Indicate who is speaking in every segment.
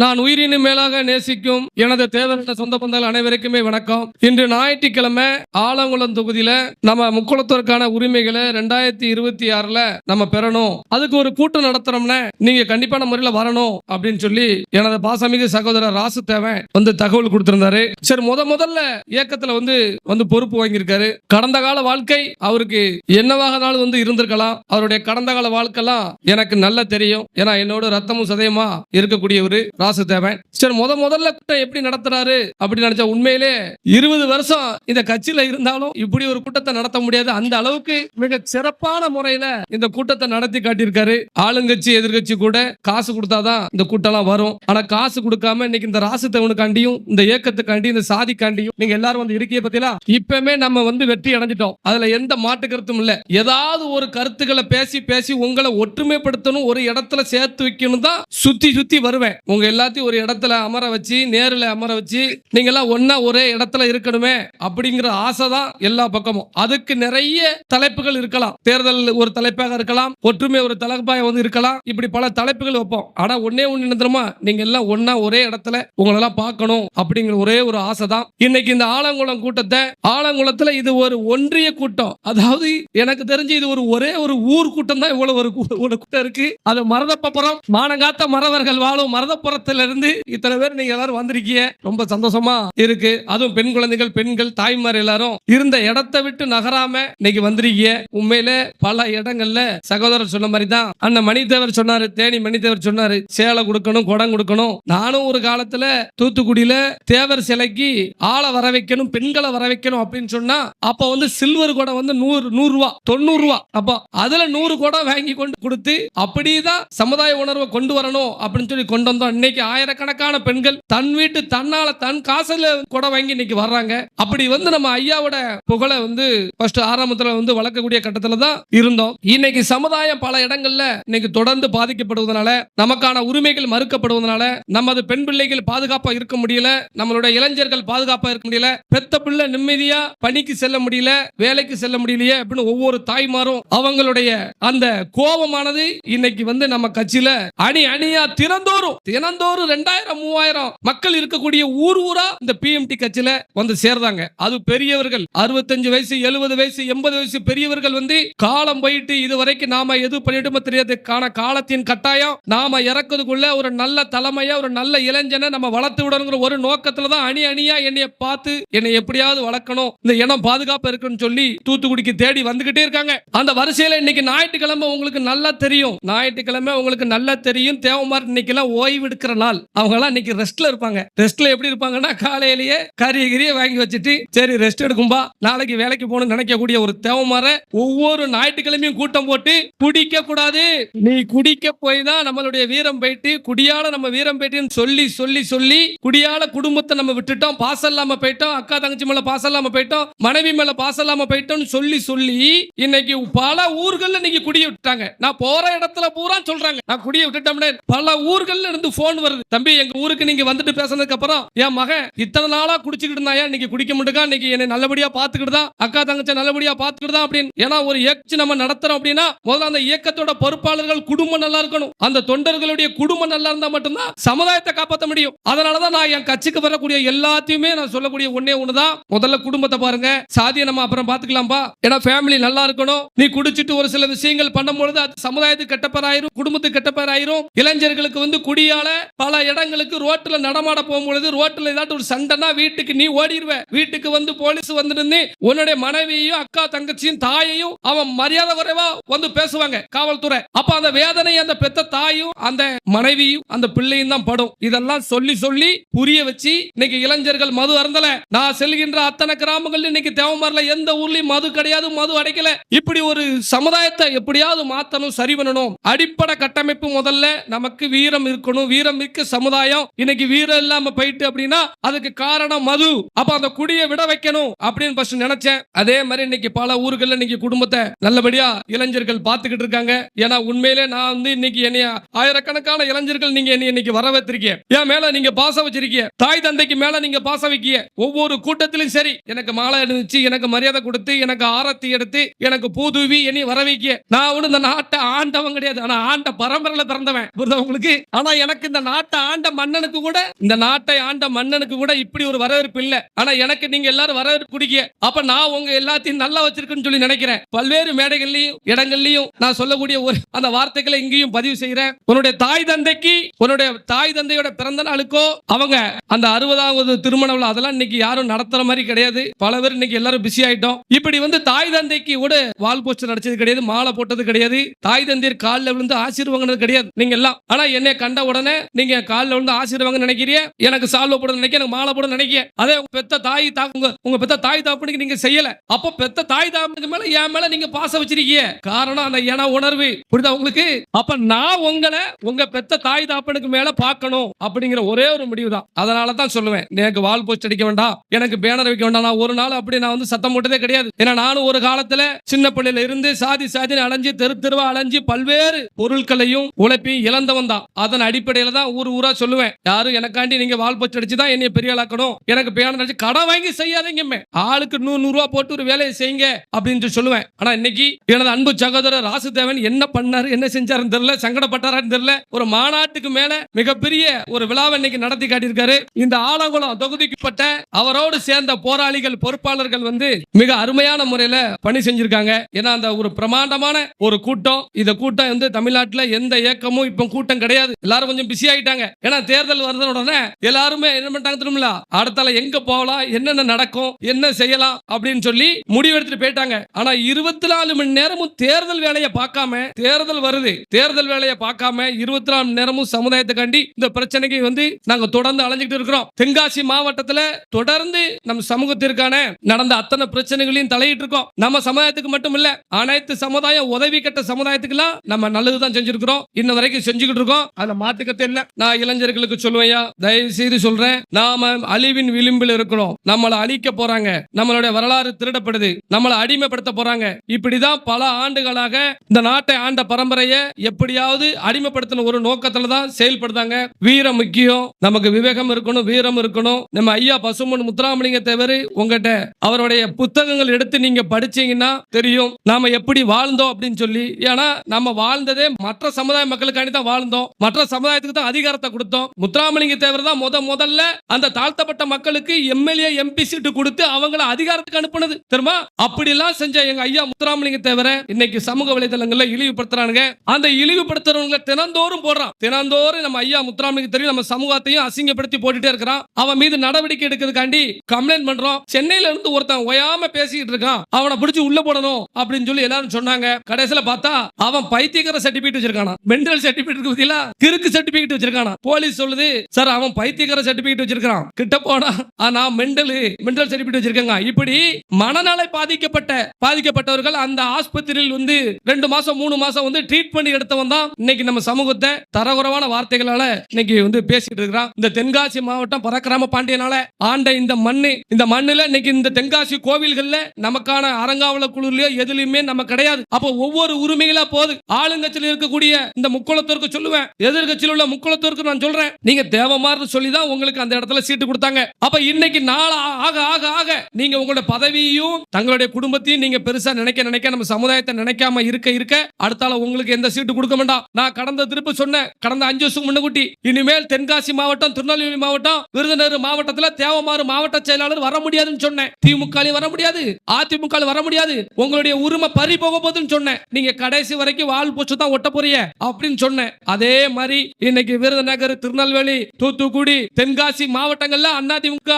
Speaker 1: நான் உயிரினும் மேலாக நேசிக்கும் எனது தேவையான சொந்த பந்தங்கள் அனைவருக்குமே வணக்கம். இன்று ஞாயிற்றுக்கிழமை ஆலங்குளம் தொகுதியில நம்ம முக்குளத்திற்கான உரிமைகளை ரெண்டாயிரத்தி இருபத்தி ஆறுல நம்ம பெறணும். அதுக்கு ஒரு கூட்டம் நடத்துறோம்னா நீங்க கண்டிப்பான முறையில வரணும் அப்படின்னு சொல்லி எனது பாசமிகு சகோதரர் ராசு தேவன் வந்து தகவல் கொடுத்திருந்தாரு. சரி முத முதல்ல இயக்கத்துல வந்து வந்து பொறுப்பு வாங்கியிருக்காரு. கடந்த கால வாழ்க்கை அவருக்கு என்னவாகனாலும் வந்து இருந்திருக்கலாம். அவருடைய கடந்த கால வாழ்க்கைலாம் எனக்கு நல்லா தெரியும். ஏன்னா என்னோட ரத்தமும் சதயமா இருக்கக்கூடியவர். காசு தேவை சரி முத முதல்ல கூட்டம் எப்படி நடத்துறாரு அப்படி நினைச்சா உண்மையிலே இருபது வருஷம் இந்த கட்சியில இருந்தாலும் இப்படி ஒரு கூட்டத்தை நடத்த முடியாது. அந்த அளவுக்கு மிக சிறப்பான முறையில இந்த கூட்டத்தை நடத்தி காட்டியிருக்காரு. ஆளுங்கட்சி எதிர்கட்சி கூட காசு கொடுத்தாதான் இந்த கூட்டம்லாம் வரும். ஆனா காசு கொடுக்காம இன்னைக்கு இந்த ராசு தேவனுக்காண்டியும் இந்த இயக்கத்துக்காண்டி இந்த சாதிக்காண்டியும் நீங்க எல்லாரும் வந்து இருக்கிய பத்தியா இப்பவுமே நம்ம வந்து வெற்றி அடைஞ்சிட்டோம். அதுல எந்த மாட்டு கருத்தும் இல்ல. ஏதாவது ஒரு கருத்துக்களை பேசி பேசி உங்களை ஒற்றுமைப்படுத்தணும் ஒரு இடத்துல சேர்த்து வைக்கணும் தான் சுத்தி சுத்தி வருவேன். உங்க எல்லாத்தையும் ஒரு இடத்துல அமர வச்சு நேரில் அமர வச்சு நீங்க எல்லாம் ஒன்னா ஒரே இடத்துல இருக்கணுமே அப்படிங்கிற ஆசை தான் எல்லா பக்கமும். அதுக்கு நிறைய தலைப்புகள் இருக்கலாம். தேர்தல் ஒரு தலைப்பாக இருக்கலாம் ஒற்றுமை ஒரு தலைப்பாக வந்து இருக்கலாம். இப்படி பல தலைப்புகள் வைப்போம். ஆனா ஒன்னே ஒண்ணு என்ன நீங்க எல்லாம் ஒன்னா ஒரே இடத்துல உங்களெல்லாம் பார்க்கணும் அப்படிங்கிற ஒரே ஒரு ஆசை தான் இன்னைக்கு இந்த ஆலங்குளம் கூட்டத்தை ஆலங்குளத்துல இது ஒரு ஒன்றிய கூட்டம். அதாவது எனக்கு தெரிஞ்சு இது ஒரு ஒரே ஒரு ஊர் கூட்டம் தான் இவ்வளவு ஒரு ஒரு கூட்டம் இருக்கு. அது மரதப்பப்புறம் மானங்காத்த மறவர்கள் வாழும் மரதப்புறத்துல இருந்து இத்தனை பேர் நீங்க எல்லாரும் வந்திருக்கீங்க. ரொம்ப சந்தோஷமா இருக்கு. அதுவும் பெண் குழந்தைகள் பெண்கள் தாய்மார் எல்லாரும் இருந்த இடத்தை விட்டு நகராம இன்னைக்கு வந்திருக்கீங்க. உண்மையில பல இடங்கள்ல சகோதரர் சொன்ன மாதிரி தான் அண்ணன் மணிதேவர் சொன்னாரு தேனி மணிதேவர் சொன்னாரு சேலை கொடுக்கணும் குடம் கொடுக்கணும். நானும் ஒரு காலத்துல தூத்துக்குடியில தேவர் சிலைக்கு ஆளை வர வைக்கணும் பெண்களை வர வைக்கணும் அப்படின்னு சொன்னா அப்ப வந்து சில்வர் குடம் வந்து நூறு நூறு ரூபா தொண்ணூறு ரூபா. அப்போ அதுல நூறு குடம் வாங்கி கொண்டு கொடுத்து அப்படிதான் சமுதாய உணர்வை கொண்டு வரணும் அப்படின்னு சொல்லி கொண்டு வந்தோம். இன்னைக்கு ஆயிரக்கணக்கான பெண்கள் தன் வீட்டு தன்னால தன் காசுல கூட வாங்கி இன்னைக்கு வர்றாங்க. அப்படி வந்து நம்ம ஐயாவோட புகழை வந்து ஃபர்ஸ்ட் ஆரம்பத்துல வந்து வளர்க்கக்கூடிய கட்டத்துல தான் இருந்தோம். இன்னைக்கு சமுதாயம் பல இடங்கள்ல இன்னைக்கு தொடர்ந்து பாதிக்கப்படுவதனால நமக்கான உரிமைகள் மறுக்கப்படுவதனால நமது பெண் பிள்ளைகள் பாதுகாப்பா இருக்க முடியல நம்மளுடைய இளைஞர்கள் பாதுகாப்பா இருக்க முடியல பெத்த பிள்ளை நிம்மதியா பணிக்கு செல்ல முடியல வேலைக்கு செல்ல முடியலையே அப்படின்னு ஒவ்வொரு தாய்மாரும் அவங்களுடைய அந்த கோபமானது இன்னைக்கு வந்து நம்ம கட்சியில அணி அணியா தினந்தோறும் தினந்தோறும் ரெண்டாயிரம் மூவாயிரம் மக்கள் இருக்கக்கூடிய ஊர் ஊரா இந்த பிஎம்டி கட்சியில வந்து சேர்ந்தாங்க அது பெரியவர்கள் அறுபத்தஞ்சு வயசு எழுபது வயசு எண்பது வயசு பெரியவர்கள் வந்து காலம் போயிட்டு இது வரைக்கும் நாம எது பண்ணிட்டோமோ தெரியாதுக்கான காலத்தின் கட்டாயம் நாம இறக்குறதுக்குள்ள ஒரு நல்ல தலைமையா ஒரு நல்ல இளைஞனை நம்ம வளர்த்து விடணுங்கிற ஒரு நோக்கத்துல தான் அணி அணியா என்னைய பார்த்து என்னை எப்படியாவது வளர்க்கணும் இந்த இனம் பாதுகாப்பு இருக்குன்னு சொல்லி தூத்துக்குடிக்கு தேடி வந்துகிட்டே இருக்காங்க. அந்த வரிசையில இன்னைக்கு ஞாயிற்றுக்கிழமை உங்களுக்கு நல்லா தெரியும். ஞாயிற்றுக்கிழமை உங்களுக்கு நல்லா தெரியும். தேவமார் இன்னைக்கு எல்லாம் ஓய்வு எடுக்க இருக்கிற நாள் அவங்க எல்லாம் இன்னைக்கு ரெஸ்ட்ல இருப்பாங்க. ரெஸ்ட்ல எப்படி இருப்பாங்கன்னா காலையிலேயே கறி கிரியை வாங்கி வச்சுட்டு சரி ரெஸ்ட் எடுக்கும்பா நாளைக்கு வேலைக்கு போகணும்னு நினைக்கக்கூடிய ஒரு தேவமார ஒவ்வொரு ஞாயிற்றுக்கிழமையும் கூட்டம் போட்டு குடிக்க கூடாது நீ குடிக்க போய் தான் நம்மளுடைய வீரம் போயிட்டு குடியால நம்ம வீரம் போயிட்டுன்னு சொல்லி சொல்லி சொல்லி குடியால குடும்பத்தை நம்ம விட்டுட்டோம் பாசம் இல்லாம போயிட்டோம் அக்கா தங்கச்சி மேல பாசம் இல்லாம போயிட்டோம் மனைவி மேல பாசம் இல்லாம போயிட்டோம்னு சொல்லி சொல்லி இன்னைக்கு பல ஊர்கள்ல நீங்க குடிய விட்டாங்க நான் போற இடத்துல பூரா சொல்றாங்க. நான் குடிய விட்டுட்டோம்னே பல ஊர்கள்ல இருந்து போன் வருது. தம்பி எங்க ஊருக்கு நீங்க வந்துட்டு பேசுனதுக்கு அப்புறம் என் மகன் இத்தனை நாளா குடிச்சுக்கிட்டு இருந்தாயா? இன்னைக்கு குடிக்க மாட்டேங்க இன்னைக்கு என்னை நல்லபடியா பாத்துக்கிட்டு தான் அக்கா தங்கச்சி நல்லபடியா பாத்துக்கிட்டு தான் அப்படின்னு. ஏன்னா ஒரு இயக்கி நம்ம நடத்துறோம் அப்படின்னா முதல்ல அந்த இயக்கத்தோட பொறுப்பாளர்கள் குடும்பம் நல்லா இருக்கணும். அந்த தொண்டர்களுடைய குடும்பம் நல்லா இருந்தா மட்டும்தான் சமுதாயத்தை காப்பாற்ற முடியும். அதனாலதான் நான் என் கட்சிக்கு வரக்கூடிய எல்லாத்தையுமே நான் சொல்லக்கூடிய ஒண்ணே ஒண்ணுதான். முதல்ல குடும்பத்தை பாருங்க. சாதியை நம்ம அப்புறம் பாத்துக்கலாம்பா. ஏன்னா ஃபேமிலி நல்லா இருக்கணும். நீ குடிச்சிட்டு ஒரு சில விஷயங்கள் பண்ணும்பொழுது அது சமுதாயத்துக்கு கெட்ட பேர் ஆயிரும் குடும்பத்துக்கு கெட்ட பேர் ஆயிரும் இளைஞர்களுக்கு வந்து குடியால பல இடங்களுக்கு ரோட்டில் நடமாட போகும்பொழுது ரோட்டில் ஏதாட்டு ஒரு சண்டைனா வீட்டுக்கு நீ ஓடிடுவேன் வீட்டுக்கு வந்து போலீஸ் வந்துருந்து உன்னுடைய மனைவியையும் அக்கா தங்கச்சியும் தாயையும் அவன் மரியாதை குறைவா வந்து பேசுவாங்க காவல்துறை. அப்ப அந்த வேதனை அந்த பெத்த தாயும் அந்த மனைவியும் அந்த பிள்ளையும் தான் படும். இதெல்லாம் சொல்லி சொல்லி புரிய வச்சு இன்னைக்கு இளைஞர்கள் மது அருந்தல. நான் செல்கின்ற அத்தனை கிராமங்கள்ல இன்னைக்கு தேவமாரில எந்த ஊர்லயும் மது கிடையாது மது அடைக்கல. இப்படி ஒரு சமுதாயத்தை எப்படியாவது மாத்தணும் சரி பண்ணணும். அடிப்படை கட்டமைப்பு முதல்ல நமக்கு வீரம் இருக்கணும் வீரம் மிக்க சமுதாயம். இன்னைக்கு வீரம் இல்லாம போயிட்டு அப்படின்னா அதுக்கு காரணம் மது. அப்ப அந்த குடியை விட வைக்கணும் அப்படின்னு ஃபர்ஸ்ட் நினைச்சேன். அதே மாதிரி இன்னைக்கு பல ஊர்கள்ல இன்னைக்கு குடும்பத்தை நல்லபடியா இளைஞர்கள் பார்த்துக்கிட்டு இருக்காங்க. ஏன்னா உண்மையிலே நான் வந்து இன்னைக்கு என்னைய ஆயிரக்கணக்கான இளைஞர்கள் நீங்க என்னை இன்னைக்கு வர வைத்திருக்கீங்க என் மேல நீங்க பாசம் வச்சிருக்கீங்க. தாய் தந்தைக்கு மேல நீங்க பாசம் வைக்கிய ஒவ்வொரு கூட்டத்திலும் சரி எனக்கு மாலை அணிவிச்சு எனக்கு மரியாதை கொடுத்து எனக்கு ஆரத்தி எடுத்து எனக்கு பூதுவி இனி வர வைக்க நான் ஒண்ணு இந்த நாட்டை ஆண்டவன் கிடையாது. ஆனா ஆண்ட பரம்பரையில பிறந்தவன். உங்களுக்கு? ஆனா எனக்கு இந்த நாட்டை ஆண்ட மன்னனுக்கு கூட இந்த நாட்டை ஆண்ட மன்னனுக்கு கூட இப்படி ஒரு வரவேற்பு இல்ல. ஆனா எனக்கு நீங்க எல்லாரும் வரவேற்பு குடிக்க அப்ப நான் உங்க எல்லாத்தையும் நல்லா வச்சிருக்குன்னு சொல்லி நினைக்கிறேன். பல்வேறு மேடைகள்லயும் இடங்கள்லயும் நான் சொல்லக்கூடிய ஒரு அந்த வார்த்தைகளை இங்கேயும் பதிவு செய்யறேன் உன்னுடைய தாய் தந்தைக்கு உன்னுடைய தாய் தந்தையோட பிறந்த நாளுக்கோ அவங்க அந்த அறுபதாவது திருமண விழா அதெல்லாம் இன்னைக்கு யாரும் நடத்துற மாதிரி கிடையாது. பல பேர் இன்னைக்கு எல்லாரும் பிஸி ஆயிட்டோம். இப்படி வந்து தாய் தந்தைக்கு கூட வால் போஸ்டர் அடிச்சது கிடையாது மாலை போட்டது கிடையாது. தாய் தந்தையர் காலில் விழுந்து ஆசீர்வாங்கினது கிடையாது நீங்க எல்லாம். ஆனா என்னை கண்ட உடனே நீங்க காலில் வந்து ஆசீர்வாங்க நினைக்கிறீங்க? எனக்கு சால்வ போட நினைக்க எனக்கு மாலை போட நினைக்க அதே உங்க பெத்த தாய் தா உங்க உங்க பெத்த தாய் தாப்பனுக்கு நீங்க செய்யல. அப்போ பெத்த தாய் தாப்பனுக்கு மேல என் மேல நீங்க பாசம் வச்சிருக்கீங்க. காரணம் அந்த என உணர்வு. புரியுதா உங்களுக்கு? அப்ப நான் உங்களை உங்க பெத்த தாய் தாப்பனுக்கு மேல பார்க்கணும் அப்படிங்கிற ஒரே ஒரு முடிவு தான் அதனால தான் சொல்லுவேன் எனக்கு வால் போஸ்ட் அடிக்க வேண்டாம். எனக்கு பேனர் வைக்க வேண்டாம். நான் ஒரு நாள் அப்படி நான் வந்து சத்தம் போட்டதே கிடையாது. ஏன்னா நானும் ஒரு காலத்துல சின்ன பிள்ளையில இருந்து சாதி சாதின்னு அலைஞ்சு தெரு தெருவா அலைஞ்சு பல்வேறு பொருட்களையும் உழைப்பையும் இழந்தவன் தான். அதன் அடிப்படையில தான் ஊர் ஊரா சொல்லுவேன். யாரும் எனக்காண்டி நீங்க வால் போச்சு அடிச்சு தான் என்னைய பெரிய ஆளாக்கணும். எனக்கு பேனர் அடிச்சு கடன் வாங்கி செய்யாதீங்க ஆளுக்கு நூறு நூறு ரூபா போட்டு ஒரு வேலையை செய்யுங்க அப்படின்னு சொல்லுவேன். ஆனா இன்னைக்கு எனது அன்பு சகோதரர் ராசுதேவன் என்ன பண்ணாரு என்ன செஞ்சாருன்னு தெரியல சங்கடப்பட்டாரான்னு தெரியல. ஒரு மாநாட்டுக்கு மேல மிகப்பெரிய ஒரு விழாவை இன்னைக்கு நடத்தி காட்டியிருக்காரு. இந்த ஆலங்குளம் தொகுதிக்குட்பட்ட அவரோடு சேர்ந்த போராளிகள் பொறுப்பாளர்கள் வந்து மிக அருமையான முறையில பணி செஞ்சிருக்காங்க. ஏன்னா அந்த ஒரு பிரமாண்டமான ஒரு கூட்டம். இந்த கூட்டம் வந்து தமிழ்நாட்டுல எந்த இயக்கமும் இப்ப கூட்டம் கிடையாது. எல்லாரும் கொஞ்சம் பிஸியா ஆயிட்டாங்க. ஏன்னா தேர்தல் வருது உடனே எல்லாருமே என்ன பண்ணிட்டாங்க தெரியுமில அடுத்தால எங்க போகலாம்? என்னென்ன நடக்கும்? என்ன செய்யலாம்? அப்படின்னு சொல்லி முடிவெடுத்துட்டு போயிட்டாங்க. ஆனா இருபத்தி நாலு மணி நேரமும் தேர்தல் வேலையை பார்க்காம தேர்தல் வருது. தேர்தல் வேலையை பார்க்காம இருபத்தி நாலு மணி நேரமும் சமுதாயத்துக்காண்டி இந்த பிரச்சனைக்கு வந்து நாங்க தொடர்ந்து அலைஞ்சிட்டு இருக்கிறோம். தென்காசி மாவட்டத்துல தொடர்ந்து நம் சமூகத்திற்கான நடந்த அத்தனை பிரச்சனைகளையும் தலையிட்டு இருக்கோம். நம்ம சமுதாயத்துக்கு மட்டும் இல்ல அனைத்து சமுதாயம் உதவி கட்ட சமுதாயத்துக்குலாம் நம்ம நல்லதுதான் செஞ்சிருக்கிறோம். இன்ன வரைக்கும் செஞ்சுக்கிட்டு இருக்கோம். அதுல மாத்துக்கத்தை இல்ல நான் இளைஞர்களுக்கு சொல்லுவையா? தயவு செய்து சொல்றேன். நாம அழிவின் விளிம்பில் இருக்கிறோம். நம்மளை அழிக்க போறாங்க. நம்மளுடைய வரலாறு திருடப்படுது. நம்மளை அடிமைப்படுத்த போறாங்க. இப்படிதான் பல ஆண்டுகளாக இந்த நாட்டை ஆண்ட பரம்பரையை எப்படியாவது அடிமைப்படுத்தின ஒரு நோக்கத்துல தான் செயல்படுத்தாங்க வீரம் முக்கியம். நமக்கு விவேகம் இருக்கணும் வீரம் இருக்கணும். நம்ம ஐயா பசுமன் முத்துராமலிங்க தேவர் உங்ககிட்ட அவருடைய புத்தகங்கள் எடுத்து நீங்க படிச்சீங்கன்னா தெரியும். நாம எப்படி வாழ்ந்தோம் அப்படின்னு சொல்லி. ஏன்னா நம்ம வாழ்ந்ததே மற்ற சமுதாய மக்களுக்காண்டி தான் வாழ்ந்தோம். மற்ற சமுதாயத்துக்கு தான் அதிகாரத்தை கொடுத்தோம். முத்துராமலிங்க தேவர் தான் முத முதல்ல அந்த தாழ்த்தப்பட்ட மக்களுக்கு எம்எல்ஏ எம்பி சீட்டு கொடுத்து அவங்கள அதிகாரத்துக்கு அனுப்புனது. தெரியுமா? அப்படி எல்லாம் செஞ்ச எங்க ஐயா முத்துராமலிங்க தேவர இன்னைக்கு சமூக வலைதளங்கள்ல இழிவுபடுத்துறானுங்க. அந்த இழிவுபடுத்துறவங்க தினந்தோறும் போடுறான். தினந்தோறும் நம்ம ஐயா முத்துராமலிங்க தெரியும் நம்ம சமூகத்தையும் அசிங்கப்படுத்தி போட்டுட்டே இருக்கிறான். அவன் மீது நடவடிக்கை எடுக்கிறதுக்காண்டி கம்ப்ளைண்ட் பண்றோம் சென்னையில இருந்து ஒருத்தன் ஓயாம பேசிட்டு இருக்கான். அவனை பிடிச்சு உள்ள போடணும் அப்படின்னு சொல்லி எல்லாரும் சொன்னாங்க. கடைசியில பார்த்தா அவன் பைத்தியக்கார சர்டிபிகேட் வச்சிருக்கானா மென்டல் சர்டிபிகேட் இருக்கு பத்தியில கிறுக்கு சர்டிபிகேட் சர்டிபிகேட் வச்சிருக்கானா? போலீஸ் சொல்லுது சார் அவன் பைத்தியக்கார சர்டிபிகேட் வச்சிருக்கான் கிட்ட போனா ஆ, நான் மெண்டல் மென்டல் சர்டிபிகேட் வச்சிருக்கேங்க. இப்படி மனநலை பாதிக்கப்பட்ட பாதிக்கப்பட்டவர்கள் அந்த ஆஸ்பத்திரியில் வந்து ரெண்டு மாசம் மூணு மாசம் வந்து ட்ரீட்மெண்ட் எடுத்தவன் தான் இன்னைக்கு நம்ம சமூகத்தை தரகுறவான வார்த்தைகளால இன்னைக்கு வந்து பேசிட்டு இருக்கிறான். இந்த தென்காசி மாவட்டம் பரக்கிராம பாண்டியனால ஆண்ட இந்த மண்ணு இந்த மண்ணுல இன்னைக்கு இந்த தென்காசி கோவில்கள்ல நமக்கான அரங்காவல குழுலயோ எதுலயுமே நம்ம கிடையாது. அப்போ ஒவ்வொரு உரிமைகளா போகுது. ஆளுங்கட்சியில் இருக்கக்கூடிய இந்த முக்குளத்தோருக்கு சொல்லுவேன் எதிர்கட்சியில் உள்ள குலத்திற்கு நான் சொல்றேன். நீங்க தேவமார்னு சொல்லி தான் உங்களுக்கு அந்த இடத்துல சீட்டு கொடுத்தாங்க. அப்ப இன்னைக்கு நாள் ஆக ஆக ஆக நீங்க உங்களோட பதவியையும் தங்களுடைய குடும்பத்தையும் நீங்க பெருசா நினைக்க நினைக்க நம்ம சமுதாயத்தை நினைக்காம இருக்க இருக்க அடுத்தால உங்களுக்கு எந்த சீட்டு கொடுக்க வேண்டாம். நான் கடந்த திருப்பி சொன்னேன். கடந்த அஞ்சு வருஷம் முன்னகுட்டி இனிமேல் தென்காசி மாவட்டம் திருநெல்வேலி மாவட்டம் விருதுநகர் மாவட்டத்துல தேவமாறு மாவட்ட செயலாளர் வர முடியாதுன்னு சொன்னேன். திமுக வர முடியாது. அதிமுக வர முடியாது. உங்களுடைய உரிமை பறி போக போகுதுன்னு சொன்னேன். நீங்க கடைசி வரைக்கும் வால் பூச்சு தான் ஒட்ட போறீங்க அப்படின்னு சொன்னேன். அதே மாதிரி இன்னைக்கு விருதுநகர் திருநெல்வேலி தூத்துக்குடி தென்காசி மாவட்டங்கள்ல அதிமுக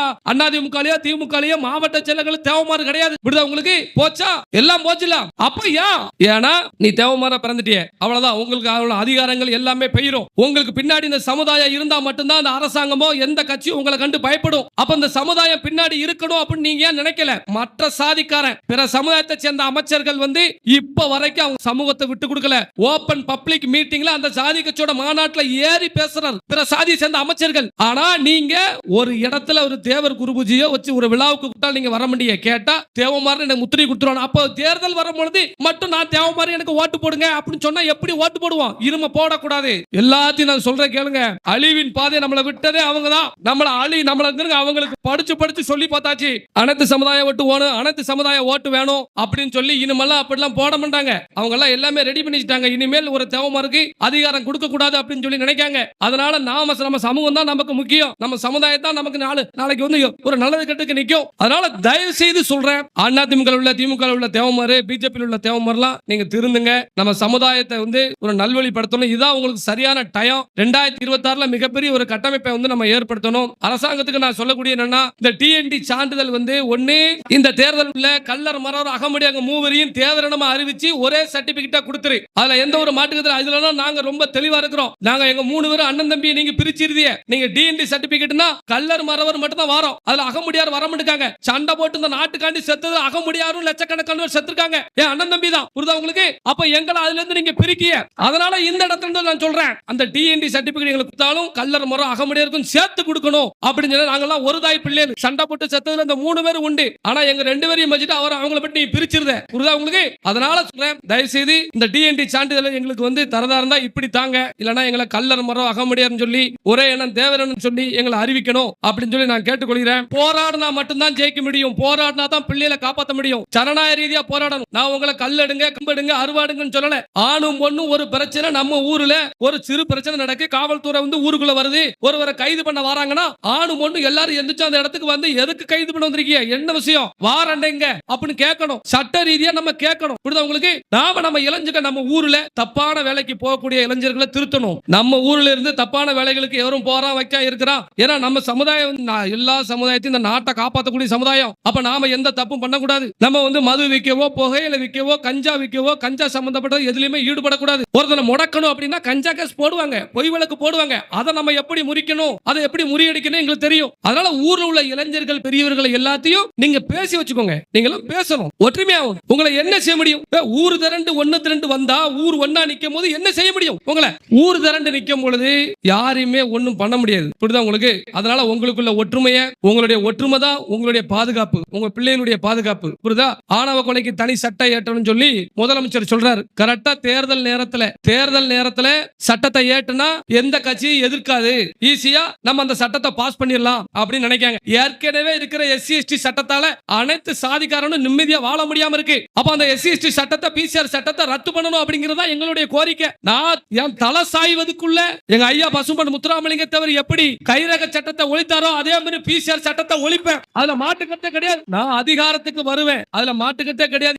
Speaker 1: அதிமுகலயோ திமுகலயோ மாவட்ட செயலர்கள் தேவமாறு கிடையாது. விடுதா உங்களுக்கு? போச்சா? எல்லாம் போச்சுல. அப்ப ஏன்? ஏன்னா நீ தேவமாற பிறந்துட்டிய. அவ்வளவுதான். உங்களுக்கு அவ்வளவு அதிகாரங்கள் எல்லாமே பெயரும். உங்களுக்கு பின்னாடி இந்த சமுதாயம் இருந்தா மட்டும்தான் அந்த அரசாங்கமோ எந்த கட்சியும் உங்களை கண்டு பயப்படும். அப்ப இந்த சமுதாயம் பின்னாடி இருக்கணும் அப்படின்னு நீங்க ஏன் நினைக்கல? மற்ற சாதிக்காரன் பிற சமுதாயத்தை சேர்ந்த அமைச்சர்கள் வந்து இப்ப வரைக்கும் அவங்க சமூகத்தை விட்டு கொடுக்கல. ஓபன் பப்ளிக் மீட்டிங்ல அந்த சாதி கட்சியோட மாநாட்டில் ஏறி பேசுறாரு. பிற சாதியை சேர்ந்த அமைச்சர்கள். ஆனா நீங்க ஒரு இடத்துல ஒரு தேவர் குருபூஜியோ வச்சு ஒரு விழாவுக்கு கூட்டால் நீங்க வர முடிய கேட்டா தேவமாறு எனக்கு முத்திரை கொடுத்துருவாங்க அப்போ தேர்தல் வரும் பொழுது மட்டும் நான் தேவமாறு எனக்கு ஓட்டு போடுங்க அப்படின்னு சொன்னா எப்படி ஓட்டு போடுவோம் இரும போடக்கூடாது. எல்லாத்தையும் நான் சொல்றேன் கேளுங்க. அழிவின் பாதை நம்மளை விட்டதே அவங்க தான் நம்மள அழி நம்மள அவங்களுக்கு படிச்சு படிச்சு சொல்லி பார்த்தாச்சு. அனைத்து சமுதாய ஓட்டு வேணும் அனைத்து சமுதாய ஓட்டு வேணும் அப்படின்னு சொல்லி இனிமெல்லாம் அப்படிலாம் போட மாட்டாங்க. அவங்க எல்லாம் எல்லாமே ரெடி பண்ணிட்டாங்க இனிமேல் ஒரு தேவமாருக்கு அதிகாரம் கொடுக்க கூடாது அப்படின்னு சொல்லி நினைக்காங்க. இருக்காங்க அதனால நாம நம்ம சமூகம் தான் நமக்கு முக்கியம். நம்ம சமுதாயத்தான் நமக்கு நாலு நாளைக்கு வந்து ஒரு நல்லது கட்டுக்கு நிற்கும் அதனால தயவு செய்து சொல்றேன். அண்ணா திமுக உள்ள திமுக உள்ள தேவமாரு பிஜேபி உள்ள தேவமாறுலாம் நீங்க திருந்துங்க. நம்ம சமுதாயத்தை வந்து ஒரு நல்வழிப்படுத்தணும். இதுதான் உங்களுக்கு சரியான டயம். ரெண்டாயிரத்தி இருபத்தி ஆறுல மிகப்பெரிய ஒரு கட்டமைப்பை வந்து நம்ம ஏற்படுத்தணும். அரசாங்கத்துக்கு நான் சொல்லக்கூடிய என்னன்னா இந்த டிஎன்டி சான்றிதழ் வந்து ஒண்ணு இந்த தேர்தல் உள்ள கல்லர் மரவர் அகமடியாங்க மூவரையும் தேவரணமா அறிவிச்சு ஒரே சர்டிபிகேட்டா கொடுத்துரு. அதுல எந்த ஒரு மாட்டுக்கத்துல அதுல நாங்க ரொம்ப தெளிவா இருக்கிறோம். நாங்க எங்க மூணு ஒருவர் அண்ணன் தம்பி நீங்க பிரிச்சிருதிய நீங்க டிஎன்டி சர்டிபிகேட்னா கல்லர் மரவர் மட்டும் தான் வரோம். அதுல அகமுடியார் வர மாட்டாங்க சண்டை போட்டு இந்த நாட்டுக்காண்டி செத்தது அகமுடியாரும் லட்சக்கணக்கானவர் செத்துருக்காங்க. ஏன் அண்ணன் தம்பி தான். புரிதா உங்களுக்கு? அப்ப எங்களை அதுல இருந்து நீங்க பிரிக்கிய. அதனால இந்த இடத்துல இருந்து நான் சொல்றேன். அந்த டிஎன்டி சர்டிபிகேட் எங்களுக்கு கொடுத்தாலும் கல்லர் மரம் அகமுடியாருக்கும் சேர்த்து கொடுக்கணும். அப்படின்னு சொல்லி நாங்கெல்லாம் ஒரு தாய் பிள்ளைகள். சண்டை போட்டு செத்ததுல இந்த மூணு பேர் உண்டு. ஆனா எங்க ரெண்டு பேரையும் வச்சுட்டு அவர் அவங்கள பற்றி நீ பிரிச்சிருந்த புரிதா உங்களுக்கு? அதனால சொல்றேன். தயவு செய்து இந்த டிஎன்டி சான்றிதழ் எங்களுக்கு வந்து தரதா இருந்தா இப்படி தாங்க. இல்லைன்னா எங்களை கல்லர் மரம் அகமுடியார்னு சொல்லி ஒரே எண்ணம் தேவரன் சொல்லி எங்களை அறிவிக்கணும் அப்படின்னு சொல்லி நான் கேட்டுக்கொள்கிறேன். போராடினா மட்டும்தான் ஜெயிக்க முடியும். போராடினா தான் பிள்ளைகளை காப்பாற்ற முடியும். சரணாய ரீதியா போராடணும். நான் உங்களை கல்லெடுங்க கம்பெடுங்க அறுவாடுங்கன்னு சொல்லல. ஆணும் பொண்ணும் ஒரு பிரச்சனை நம்ம ஊர்ல ஒரு சிறு பிரச்சனை நடக்கு. காவல்துறை வந்து ஊருக்குள்ள வருது. ஒருவரை கைது பண்ண வராங்கன்னா ஆணும் பொண்ணு எல்லாரும் எந்திரிச்சு அந்த இடத்துக்கு வந்து எதுக்கு கைது பண்ண வந்திருக்கீங்க என்ன விஷயம்? வாரண்டைங்க அப்படின்னு கேட்கணும். சட்ட ரீதியா நம்ம கேட்கணும். புரியுதா உங்களுக்கு? நாம நம்ம இளைஞர்கள் நம்ம ஊர்ல தப்பான வேலைக்கு போகக்கூடிய இளைஞர்களை திருத்தணும். நம்ம ஊர் ஊர்ல இருந்து தப்பான வேலைகளுக்கு எவரும் போறா வைக்க இருக்கிறா? ஏன்னா நம்ம சமுதாயம் எல்லா சமுதாயத்தையும் இந்த நாட்டை காப்பாற்றக்கூடிய சமுதாயம். அப்ப நாம எந்த தப்பும் பண்ணக்கூடாது. நம்ம வந்து மது விற்கவோ புகையில விற்கவோ கஞ்சா விற்கவோ கஞ்சா சம்பந்தப்பட்ட எதுலையுமே ஈடுபடக்கூடாது. ஒருத்தனை முடக்கணும் அப்படின்னா கஞ்சா கேஸ் போடுவாங்க பொய் விளக்கு போடுவாங்க. அதை நம்ம எப்படி முறிக்கணும்? அதை எப்படி முறியடிக்கணும்? எங்களுக்கு தெரியும். அதனால ஊர்ல உள்ள இளைஞர்கள் பெரியவர்கள் எல்லாத்தையும் நீங்க பேசி வச்சுக்கோங்க. நீங்களும் பேசணும். ஒற்றுமையாகும் உங்களை என்ன செய்ய முடியும்? ஊர் திரண்டு ஒன்னு திரண்டு வந்தா ஊர் ஒன்னா நிக்கும் போது என்ன செய்ய முடியும்? உங்களை ஊர் திரண்டு நிக்கும் பொழுது யாரையுமே ஒன்னும் பண்ண முடியாது. இப்படிதான் உங்களுக்கு? அதனால உங்களுக்குள்ள ஒற்றுமைய உங்களுடைய ஒற்றுமை தான் உங்களுடைய பாதுகாப்பு. உங்க பிள்ளைகளுடைய பாதுகாப்பு. புரியுதா? ஆணவ கொலைக்கு தனி சட்டம் ஏற்றணும்னு சொல்லி முதலமைச்சர் சொல்றாரு. கரெக்டா தேர்தல் நேரத்துல தேர்தல் நேரத்துல சட்டத்தை ஏற்றுனா எந்த கட்சியும் எதிர்க்காது. ஈஸியா நம்ம அந்த சட்டத்தை பாஸ் பண்ணிடலாம் அப்படின்னு நினைக்காங்க ஏற்கனவே இருக்கிற எஸ்சி எஸ்டி சட்டத்தால அனைத்து சாதிக்காரனும் நிம்மதியா வாழ முடியாம இருக்கு. அப்ப அந்த எஸ்சி எஸ்டி சட்டத்தை பிசிஆர் சட்டத்தை ரத்து பண்ணணும் அப்படிங்கறதா எங்களுடைய கோரிக்கை. நான் என் தலை சாய்வதுக்குள்ள எங்க ஐயா பசும்பன் முத்துராமலிங்க தவிர எப்படி கைரக சட்டத்தை ஒழித்தாரோ அதே மாதிரி பிசிஆர் சட்டத்தை ஒழிப்பேன். அதுல மாட்டுக்கட்டே கிடையாது. நான் அதிகாரத்துக்கு வருவேன். அதுல மாட்டுக்கட்டே கிடையாது.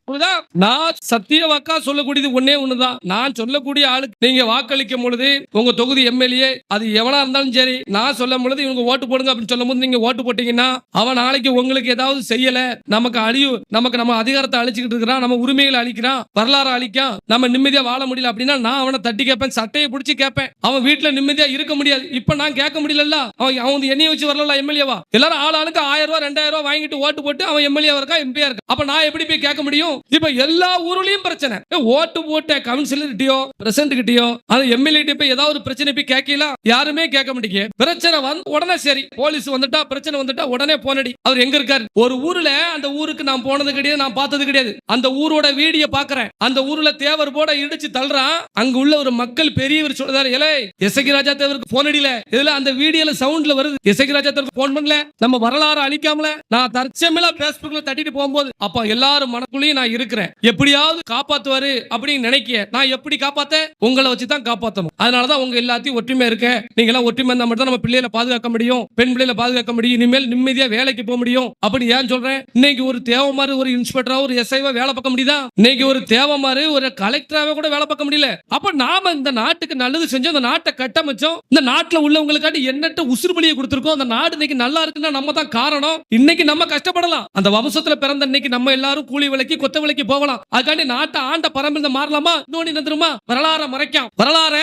Speaker 1: நான் சத்திய வாக்கா சொல்லக்கூடியது ஒன்னே ஒண்ணுதான். நான் சொல்லக்கூடிய ஆளுக்கு நீங்க வாக்களிக்கும் பொழுது உங்க தொகுதி எம்எல்ஏ அது எவனா இருந்தாலும் சரி நான் சொல்லும் பொழுது இவங்க ஓட்டு போடுங்க அப்படின்னு சொல்லும் போது நீங்க ஓட்டு போட்டீங்கன்னா அவன் நாளைக்கு உங்களுக்கு ஏதாவது செய்யல. நமக்கு அழிவு நமக்கு நம்ம அதிகாரத்தை அழிச்சுக்கிட்டு இருக்கிறான் நம்ம உரிமைகளை அழிக்கிறான் வரலாறு அழிக்கான் நம்ம நிம்மதியா வாழ முடியல அப்படின்னா நான் அவனை தட்டி கேட்பேன் சட்டையை பிடிச்சி கேட்பேன். அவன் வீட்டில் நிம்மதியாக இருக்க முடியாது. இப்போ நான் கேட்க முடியல அவன் அவன் வந்து என்னைய வச்சு வரல எம்எல்ஏவா எல்லாரும் ஆள் ஆளுக்கு ஆயிரம் ரூபா ரெண்டாயிரம் ரூபா வாங்கிட்டு ஓட்டு போட்டு அவன் எம்எல்ஏ இருக்கா எம்பியா இருக்கா? அப்ப நான் எப்படி போய் கேட்க முடியும்? இப்ப எல்லா ஊர்லயும் பிரச்சனை. ஓட்டு போட்ட கவுன்சிலர் கிட்டயோ பிரசிடண்ட் கிட்டயோ அது எம்எல்ஏ கிட்ட போய் ஏதாவது ஒரு பிரச்சனை போய் கேட்கல யாருமே கேட்க மாட்டேங்க பிரச்சனை வந்து உடனே சரி. போலீஸ் வந்துட்டா பிரச்சனை வந்துட்டா உடனே போனடி அவர் எங்க இருக்காரு? ஒரு ஊர்ல அந்த ஊருக்கு நான் போனது கிடையாது நான் பார்த்தது கிடையாது. அந்த ஊரோட வீடியோ பாக்குறேன். அந்த ஊர்ல தேவர் போட இடிச்சு தள்ளுறான். அங்க உள்ள ஒரு மக்கள் பெரியவர் சொல்றாரு ஏலே எசகி ராஜா தேவருக்கு போன் அடியில. இதுல அந்த வீடியோல சவுண்ட்ல வருது. எசகி ராஜா தேவருக்கு போன் பண்ணல. நம்ம வரலாறு அழிக்காமல நான் தற்சமையில பேஸ்புக்ல தட்டிட்டு போகும்போது அப்ப எல்லாரும் மனக்குள்ளேயும் நான் இருக்கிறேன். எப்படியாவது காப்பாத்துவாரு அப்படின்னு நினைக்க நான் எப்படி காப்பாத்த உங்களை வச்சு தான் காப்பாத்தணும். அதனாலதான் உங்க எல்லாத்தையும் ஒற்றுமை இருக்க நீங்க எல்லாம் ஒற்றுமை இருந்தா மட்டும் நம்ம பிள்ளைகளை பாதுகாக்க முடியும். பெண் பிள்ளைகளை பாதுகாக்க முடியும். இனிமேல் நிம்மதியா வேலைக்கு போக முடியும். அப்படின்னு ஏன் சொல்றேன்? இன்னைக்கு ஒரு தேவமாறு ஒரு இன்ஸ்பெக்டரா ஒரு எஸ்ஐவா வேலை பார்க்க முடியுதா? இன்னைக்கு ஒரு தேவமாறு ஒரு கலெக்டராவே கூட வேலை பார்க்க முடியல. அப்ப நாம இந்த நாட்டுக்கு நல்லது செஞ்சு அந்த நாட்டை கட்டமைச்சோம் இந்த நாட்டுல உள்ளவங்களுக்காண்டி எண்ணற்ற உசுறு பலியை அந்த நாடு இன்னைக்கு நல்லா இருக்குன்னா நம்ம தான் காரணம். இன்னைக்கு நம்ம கஷ்டப்படலாம். அந்த வம்சத்துல பிறந்த இன்னைக்கு நம்ம எல்லாரும் கூலி விலைக்கு கொத்த விலைக்கு போகலாம். அதுக்காண்டி நாட்டை ஆண்ட பரம்பிருந்த மாறலாமா? இன்னொன்னு என்ன வரலாற மறைக்காம். வரலாற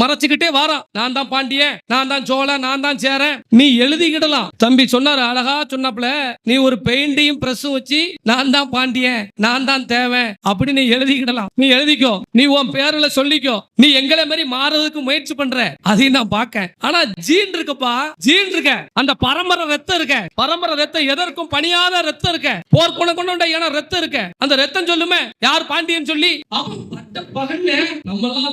Speaker 1: மறைச்சுக்கிட்டே வாரான் நான் தான் பாண்டியன் நான் தான் சோழன் நான் தான் சேரன். நீ எழுதிக்கிடலாம். தம்பி சொன்னாரு அழகா சொன்னாப்ல நீ ஒரு பெயிண்டையும் பிரஸும் வச்சு நான் தான் பாண்டியன் நான் தான் தேவை அப்படி நீ எழுதிக்கிடலாம். நீ எழுதிக்கோ. நீ உன் பேர்ல சொல்லிக்கோ. நீ எங்களை மாதிரி மாறதுக்கு முயற்சி பண்ற அதையும் நான் பார்க்கேன். ஆனா ஜீன் இருக்குப்பா ஜீன் இருக்க. அந்த பரம்பரை ரத்தம் இருக்க. பரம்பரை ரத்தம் எதற்கும் பணியாத ரத்தம் இருக்க. போர் குண கொண்ட ஏன்னா ரத்தம் இருக்க. அந்த ரத்தம் சொல்லுமே யார் பாண்டியன் சொல்லி? அவன் பட்ட பகல்ல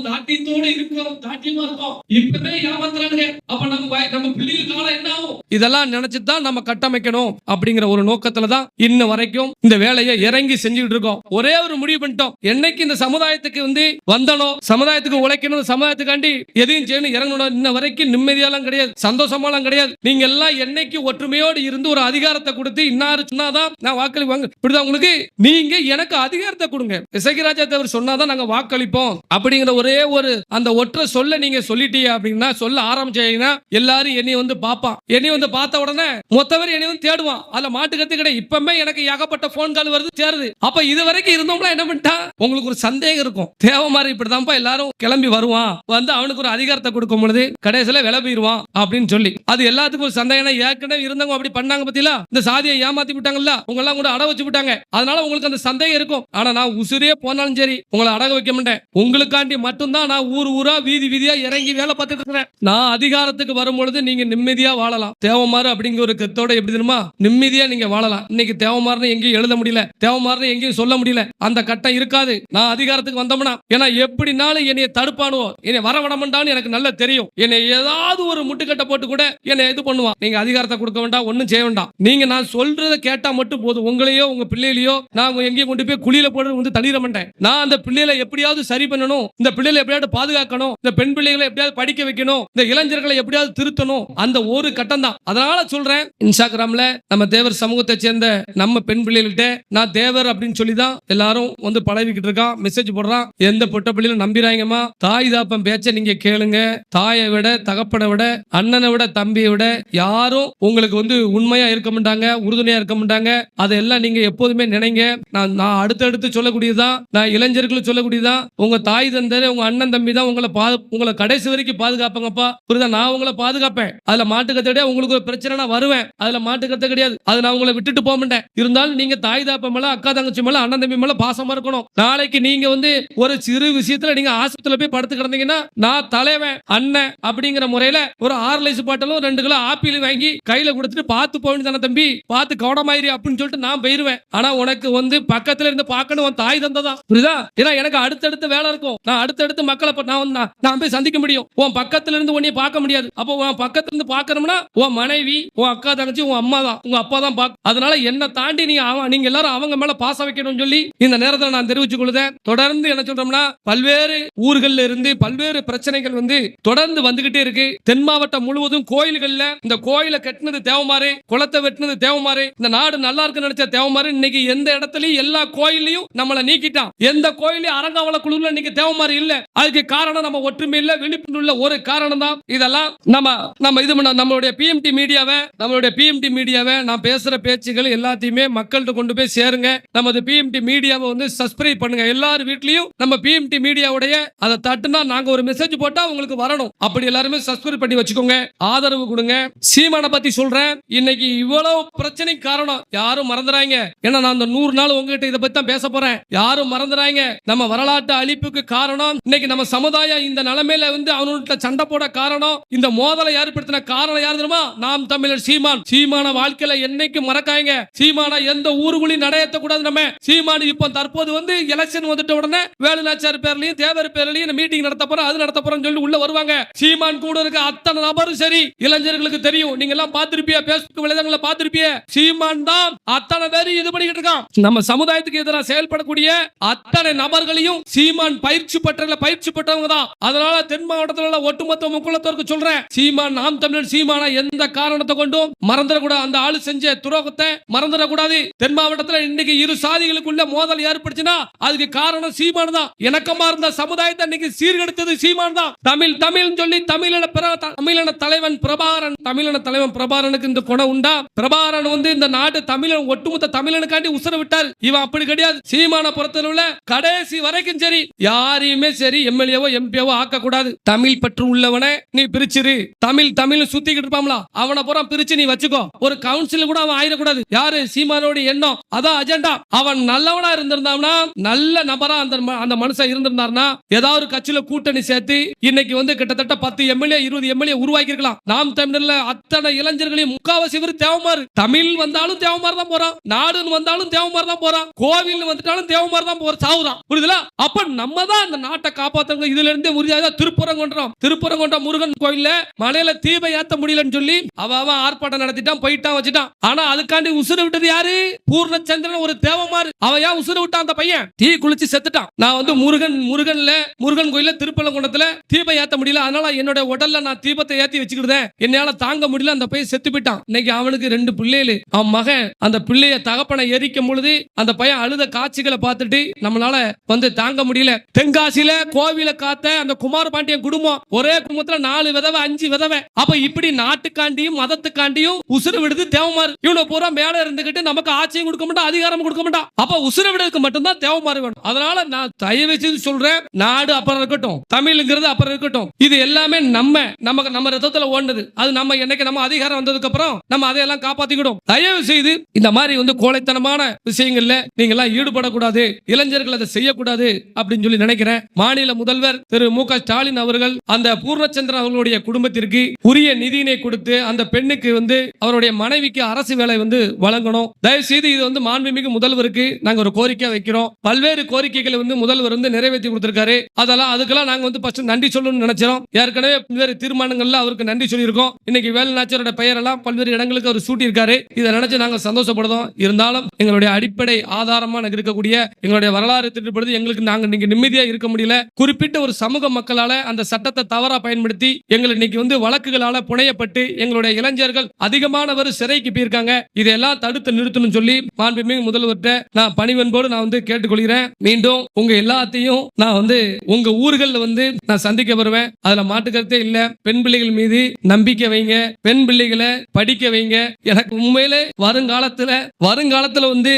Speaker 1: தாட்டியத்தோட இருக்கிறோம் தாட்டியமா இருக்கோம். இப்பவே ஏமாத்துறாங்க அப்ப நம்ம நம்ம பிள்ளைகள் காலம் என்ன ஆகும்? இதெல்லாம் நினைச்சுதான் தான் நம்ம கட்டமைக்கணும் அப்படிங்கிற ஒரு நோக்கத்துல தான் இன்ன வரைக்கும் இந்த வேலையை இறங்கி செஞ்சுக்கிட்டு இருக்கோம். ஒரே ஒரு முடிவு பண்ணிட்டோம். என்னைக்கு இந்த சமுதாயத்துக்கு வந்து வந்தனோ சமுதாயத்துக்கு உழைக்கணும் சமுதாயத்துக்காண்டி எதையும் செய்யணும் இறங்கணும் இன்ன வரைக்கும் நிம்மதியெல்லாம் கிடையாது சந்தோஷமாலாம் கிடையாது. நீங்க எல்லாம் என்னைக்கு ஒற்றுமையோடு இருந்து ஒரு அதிகாரத்தை கொடுத்து இன்னாரு சொன்னாதான் நான் வாக்களி வாங்க இப்படிதான் உங்களுக்கு நீங்க எனக்கு அதிகாரத்தை கொடுங்க. இசைக்கராஜா தேவர் சொன்னாதான் நாங்க வாக்களிப்போம். அப்படிங்கிற ஒரே ஒரு அந்த ஒற்றை சொல்ல நீங்க சொல்லிட்டீங்க அப்படின்னா சொல்ல ஆரம்பிச்சீங்கன்னா எல்லாரும் என்னை வந்து பார்ப்பான். என்னை வந்து பார்த்த உடனே மொத்தவர் என்னை வந்து தேடுவான். அதுல மாட்டு கத்து கிடையாது. இப்பமே எனக்கு ஏகப்பட்ட போன் கால் வருது தேருது அப்ப இது வரைக்கும் இருந்தோம்னா என்ன பண்ணிட்டா உங்களுக்கு ஒரு சந்தேகம் இருக்கும். தேவை மாதிரி இப்படிதான்ப்பா எல்லாரும் கிளம்பி வருவான். வந்து அவனுக்கு ஒரு அதிகாரத்தை கொடுக்கும் பொழுது கடைசியில விளம்பிடுவான் அப்படின்னு சொல்லி. அது எல்லாத்துக்கும் ஒரு சந்தேகம். ஏற்கனவே இருந்தவங்க அப்படி பண்ணாங்க பத்தியா இந்த சாதியை ஏமாத்தி விட்டாங்கல்ல உங்க எல்லாம் கூட அட வச்சு விட்டாங்க. அதனால உங்களுக்கு அந்த சந்தேகம் இருக்கும். ஆனா நான் உசுரே போனாலும் சரி உங்களை அடக வைக்க மாட்டேன். உங்களுக்காண்டி மட்டும்தான் நான் ஊர் ஊரா வீதி வீதியா இறங்கி வேலை பார்த்துட்டு இருக்கிறேன். நான் அதிகாரத்துக்கு வரும் பொழுது நீங்க நிம்மதியா வாழலாம். தேவமாறு அப்படிங்கிற ஒரு கத்தோட எப்படி தெரியுமா? நிம்மதியா நீங்க வாழலாம். இன்னைக்கு தேவமாறுன்னு எங்கேயும் எழுத முடியல. தேவமாறுன்னு எங்கேயும் சொல்ல முடியல. அந்த கட்டம் இருக்காது. நான் அதிகாரத்துக்கு வந்தோம்னா ஏன்னா எப்படினாலும் என்னைய தடுப்பானுவோ. என்னை வரவிடமாண்டான்னு எனக்கு நல்லா தெரியும். என்னை ஏதாவது ஒரு முட்டுக்கட்டை போட்டு கூட என்னை இது பண்ணுவான். நீங்க அதிகாரத்தை கொடுக்க வேண்டாம் ஒன்றும் செய்ய வேண்டாம். நீங்க நான் சொல்றதை கேட்டா மட்டும் போதும். உங்களையோ உங்க பிள்ளைகளையோ நான் எங்கேயும் கொண்டு போய் குழியில போட்டு வந்து தள்ளிட மாட்டேன். நான் அந்த பிள்ளைகளை எப்படியாவது சரி பண்ணணும். இந்த பிள்ளைகளை எப்படியாவது பாதுகாக்கணும். இந்த பெண் பிள்ளைகளை எப்படியாவது படிக்க வைக்கணும். இந்த இளைஞர்களை எப்படியாவது திருத்தணும். அந்த ஒரு கட்டம் தான். அதனால சொல்றேன் இன்ஸ்டாகிராம்ல நம்ம தேவர் சமூகத்தை சேர்ந்த நம்ம பெண் பிள்ளைகள்கிட்ட நான் தேவர் அப்படின்னு சொல்லி தான் எல்லாரும் வந்து பழகிக்கிட்டு இருக்கான் மெசேஜ் போடுறான். எந்த பொட்ட பிள்ளைகளும் நம்பிறாங்கம்மா. தாய் தாப்பன் பேச்ச நீங்க கேளுங்க. தாயை விட தகப்பனை விட அண்ணனை விட தம்பியை விட யாரும் உங்களுக்கு வந்து உண்மையா இருக்க மாட்டாங்க உறுதுணையா இருக்க மாட்டாங்க. அதெல்லாம் நீங்க எப்போதுமே நினைங்க. நான் நான் அடுத்தடுத்து சொல்லக்கூடியதுதான். நான் இளைஞர்களுக்கு சொல்லக்கூடியதுதான். உங்க தாய் தந்தர் உங்க அண்ணன் தம்பி தான் உங்களை உங்களை கடைசி வரைக்கும் பாதுகாப்பாங்கப்பா. புரியுதா? நான் உங்களை பாதுகாப்பேன். அதுல மாட்டுக்கத்தோட கிடையாது உங்களுக்கு ஒரு பிரச்சனை நான் வருவேன். அதுல மாட்டுக்கிறது கிடையாது. அது நான் உங்களை விட்டுட்டு போக மாட்டேன். இருந்தாலும் நீங்க தாய் தாப்ப மேல அக்கா தங்கச்சி மேல அண்ணன் தம்பி மேல பாசமா இருக்கணும். நாளைக்கு நீங்க வந்து ஒரு சிறு விஷயத்துல நீங்க ஆஸ்பத்திரியில போய் படுத்து கிடந்தீங்கன்னா நான் தலைவன் அண்ணன் அப்படிங்கிற முறையில ஒரு ஆறு லைஸ் பாட்டலும் ரெண்டு கிலோ ஆப்பிள் வாங்கி கையில கொடுத்துட்டு பார்த்து போகணும் தானே தம்பி? பார்த்து கவனமாயிரு அப்படின்னு சொல்லிட்டு நான் போயிருவேன். ஆனா உனக்கு வந்து பக்கத்துல இருந்து பார்க்கணும் உன் தாய் தந்ததான் புரியுதா? ஏன்னா எனக்கு அடுத்தடுத்து வேலை இருக்கும். நான் அடுத்தடுத்து மக்களை நான் வந்து- நான் நான் போய் சந்திக்க முடியும். உன் பக்கத்துல இருந்து உன்னைய பார்க்க முடியாது. அப்போ உன் பக்கத்துல இருந்து பார்க்கணும்னா உன் மனைவி உன் அக்கா தங்கச்சி உன் அம்மா தான் உங்க அப்பா தான் பாக்க அதனால என்ன தாண்டி நீங்க நீங்க எல்லாரும் அவங்க மேல பாச வைக்கணும்னு சொல்லி இந்த நேரத்துல நான் தெரிவிச்சு கொள்ளுதேன் தொடர்ந்து என்ன சொல்றோம்னா பல்வேறு ஊர்கள்ல இருந்து பல்வேறு பிரச்சனைகள் வந்து தொடர்ந்து வந்துகிட்டே இருக்கு. தென் மாவட்டம் முழுவதும் கோயில்கள்ல இந்த கோயில கட்டினது தேவமாறு குளத்தை வெட்டினது தேவமாறு இந்த நாடு நல்லா இருக்குன்னு நினைச்ச தேவமாறு இன்னைக்கு எந்த இடத்துலயும் எல்லா கோயிலையும் நம்மளை நீக்கிட்டான். எந்த கோயிலையும் அரங்காவல குழுல இன்னைக்கு தேவமாறு இல்ல. அதுக்கு காரணம் நம்ம ஒற்றுமை இல்ல விழிப்புணர்வு ஒரு காரணம் தான் இதெல்லாம் நம்ம நம்ம இது பண்ண நம்மளுடைய பிஎம்டி மீடியாவை நம்மளுடைய பிஎம்டி மீடியாவை நான் பேசுற பேச்சுகள் எல்லாத்தையுமே மக்கள்கிட்ட கொண்டு போய் சேருங்க. நமது பிஎம்டி மீடியாவை வந்து சப்ஸ்கிரைப் பண்ணுங்க. எல்லார் வீட்லயும் நம்ம பிஎம்டி மீடியாவுடைய அதை தட்டுனா நாங்க ஒரு மெசேஜ் போட்டா உங்களுக்கு வரணும். அப்படி எல்லாருமே சப்ஸ்கிரைப் பண்ணி வச்சுக்கோங்க. ஆதரவு கொடுங்க. சீமானை பத்தி சொல்றேன். இன்னைக்கு இவ்வளவு பிரச்சனைக்கு காரணம் யாரும் மறந்துறாங்க. ஏன்னா நான் அந்த நூறு நாள் உங்ககிட்ட இதை பத்தி தான் பேச போறேன். யாரும் மறந்துறாங்க. நம்ம வரலாற்று அழிப்புக்கு காரணம் இன்னைக்கு நம்ம சமுதாயம் இந்த நிலைமையில வந்து அவனுடைய சண்டை போட காரணம் இந்த மோதலை ஏற்படுத்தின காரணம் யார் தெரியுமா? நாம் தமிழர் சீமான். சீமான வாழ்க்கையில என்னைக்கு மறக்காங்க சீமான எந்த ஊருக்குள்ளயும் நடையத்த கூடாது நம்ம. சீமான் இப்போ தற்போது வந்து எலெக்ஷன் வந்துட்ட உடனே வேலுநாச்சார் பேர்லயும் தேவர் பேர்லயும் மீட்டிங் நடத்த போறோம் அது நடத்த போறோம் சொல்லி உள்ள வருவாங்க. சீமான் கூட இருக்க அத்தனை நபரும் சரி. இளைஞர்களுக்கு தெரியும். நீங்க எல்லாம் பார்த்திருப்பிய? பேஸ்புக் விளைதங்களை பாத்திருப்பிய சீமான் தான் அத்தனை பேரும் இது பண்ணிக்கிட்டு இருக்கான். நம்ம சமுதாயத்துக்கு எதிராக செயல்படக்கூடிய அத்தனை நபர்களையும் சீமான் பயிற்சி பெற்ற பயிற்சி பெற்றவங்க தான். அதனால தென் மாவட்டத்தில் உள்ள ஒட்டுமொத்த முக்குளத்தோருக்கு சொல்றேன். சீமான் நாம் தமிழர் சீமான எந்த காரணத்தை கொண்டும் மறந்துடக்கூடாது. அந்த ஆளு செஞ்ச துரோகத்தை மறந்துடக்கூடாது. தென் மாவட்டத்துல இன்னைக்கு இரு சாதிகளுக்குள்ள மோதல் ஏற்பட்டுச்சுன்னா அதுக்கு காரணம் சீமான் தான். இணக்கமா இருந்த சமுதாயத்தை இன்னைக்கு சீர்கெடுத்தது சீமான் தான். தமிழ் தமிழ் சொல்லி தமிழின தமிழின தலைவன் பிரபாரன் தமிழின தலைவன் பிரபாரனுக்கு இந்த குணம் உண்டா? பிரபாரன் வந்து இந்த நாட்டு தமிழன் ஒட்டுமொத்த தமிழனுக்காண்டி உசுர விட்டார். இவன் அப்படி கிடையாது. சீமான பொறுத்தளவுல கடைசி வரைக்கும் சரி. யாரையுமே சரி எம்எல்ஏவோ எம்பிஓவோ ஆக்க கூடாது தமிழ் பற்று உள்ளவனை நீ பிரிச்சிரு. தமிழ் தமிழ் சுத்திக்கிட்டு இருப்பாங்களா அவனை பூரா பிரிச்சு நீ வச்சுக்கோ. ஒரு கவுன்சில் கூட அவன் ஆயிடக்கூடாது. யாரு? சீமானோட எண்ணம். அதான் அஜெண்டா அவன் நல்லவனா இருந்திருந்தான்னா நல்ல நபரா அந்த ம- அந்த மனுஷன் இருந்திருந்தாருன்னா ஏதாவது ஒரு கட்சியில கூட்டணி சேர்த்து இன்னைக்கு வந்து கிட்டத்தட்ட பத்து எம்எல்ஏ இருபது எம்எல்ஏ உருவாக்கி இருக்கலாம் நாம் தமிழர்ல அத்தனை இளைஞர்களையும் முக்காவாசி பேர் தேவமாறு தமிழ் வந்தாலும் தேவமாறு தான் போறான். நாடுன்னு வந்தாலும் தேவமாறு தான் போறான். கோவில் வந்துட்டாலும் தேவமாறு தான் போற சாவுதான். புரியுதுல? அப்ப நம்ம தான் அந்த நாட்டை காப்பாத்துறோம் இதுல இருந்தே உறுதியாக திருப்பரங்குன்றம். திருப்பரங்குன்றம் முருகன் கோயில்ல மலையில தீப ஏத்த முடியலன்னு சொல்லி அவன் ஆர்ப்பாட்டம் நடத்திட்டான் போயிட்டான் வச்சுட்டான். ஆனா அதுக்காண்டி உசுறு விட்டது யாரு? பூர்ணச்சந்திரன் ஒரு தேவமாறு அவ ஏன் உசுறு விட்டான் அந்த பையன்? தீ குளிச்சு செத்துட்டான். நான் வந்து முருகன் முருகன்ல முருகன் கோயில திருப்பலங்குண்டத்துல தீபம் ஏத்த முடியல. அதனால என்னோட உடல்ல நான் தீபத்தை ஏத்தி வச்சுக்கிட்டேன் என்னால தாங்க முடியல. அந்த பையன் செத்து போயிட்டான். இன்னைக்கு அவனுக்கு ரெண்டு பிள்ளைகள். அவன் மகன் அந்த பிள்ளைய தகப்பனை எரிக்கும் பொழுது அந்த பையன் அழுத காட்சிகளை பார்த்துட்டு நம்மளால வந்து தாங்க முடியல. தென்காசியில கோவில காத்த அந்த குமார பாண்டியன் குடும்பம் ஒரே குடும்பத்துல நாலு விதவை அஞ்சு விதவை. அப்ப இப்படி நாட்டுக்காண்டி நாட்டுக்காண்டியும் மதத்துக்காண்டியும் உசுறு விடுது தேவமாறு இவனை பூரா மேல இருந்துகிட்டு நமக்கு ஆட்சியும் கொடுக்க மாட்டோம் அதிகாரம் கொடுக்க மாட்டோம் அப்ப உசுறு விடுறதுக்கு மட்டும்தான் தேவமாறு வேணும். அதனால நான் தயவு செய்து சொல்றேன் நாடு அப்புறம் இருக்கட்டும் தமிழ்ங்கிறது அப்புறம் இருக்கட்டும். இது எல்லாமே நம்ம நமக்கு நம்ம ரத்தத்துல ஓடுனது. அது நம்ம என்னைக்கு நம்ம அதிகாரம் வந்ததுக்கு அப்புறம் நம்ம அதையெல்லாம் காப்பாத்திக்கிடும். தயவு செய்து இந்த மாதிரி வந்து கோழைத்தனமான விஷயங்கள்ல நீங்க எல்லாம் ஈடுபடக்கூடாது இளைஞர்கள் அதை செய்யக்கூடாது அப்படின்னு சொல்லி நினைக்கிறேன். மாநில முதல்வர் திரு மு க ஸ்டாலின் அவர்கள் அந்த பூர்ணச்சந்திரன் அவர்களுடைய குடும்பத்திற்கு உரிய நிதியினை கொடுத்து அந்த பெண்ணுக்கு வந்து அவருடைய மனைவிக்கு அரசு வேலை வந்து வழங்கணும். தயவு செய்து இது வந்து மாண்புமிகு முதல்வருக்கு நாங்க ஒரு கோரிக்கை வைக்கிறோம். பல்வேறு கோரிக்கைகளை வந்து முதல்வர் வந்து நிறைவேற்றி கொடுத்திருக்காரு. அதெல்லாம் அதுக்கெல்லாம் நாங்க வந்து ஃபர்ஸ்ட் நன்றி சொல்லணும்னு நினைச்சிரோம் ஏற்கனவே பல்வேறு தீர்மானங்கள்ல அவருக்கு நன்றி சொல்லியிருக்கோம். இன்னைக்கு வேலுநாச்சியரோட பெயரெல்லாம் பல்வேறு இடங்களுக்கு அவர் சூட்டியிருக்காரு. இதை நினைச்சு நாங்க சந்தோஷப்படுதோம் இருந்தாலும் எங்களுடைய அடிப்படை ஆதாரமா நாங்க இருக்கக்கூடிய எங்களுடைய வரலாறு திட்டப்படுது எங்களுக்கு நாங்க இன்னைக்கு நிம்மதியா இருக்க முடியல. குறிப்பிட்ட ஒரு சமூக மக்களால அந்த சட்டத்தை தவறா பயன்படுத்தி எங்களை இன்னைக்கு வந்து வழக்குகளால புனையப்பட்டு எங்களுடைய இளைஞர்கள் அதிகமானவர் சிறைக்கு போயிருக்காங்க. இதெல்லாம் தடுத்து நிறுத்தணும் சொல்லி மாண்புமிகு முதல்வர்கிட்ட நான் பணிவன்போடு நான் வந்து கேட்டுக்கொள்கிறேன். மீண்டும் உங்க எல்லாத்தையும் நான் வந்து உங்க ஊர்கள்ல வந்து நான் சந்திக்க வருவேன். அதுல மாட்டுக்கருத்தே இல்ல. பெண் பிள்ளைகள் மீது நம்பிக்கை வைங்க. பெண் பிள்ளைகளை படிக்க வைங்க. எனக்கு உண்மையிலே வருங்காலத்துல வருங்காலத்துல வந்து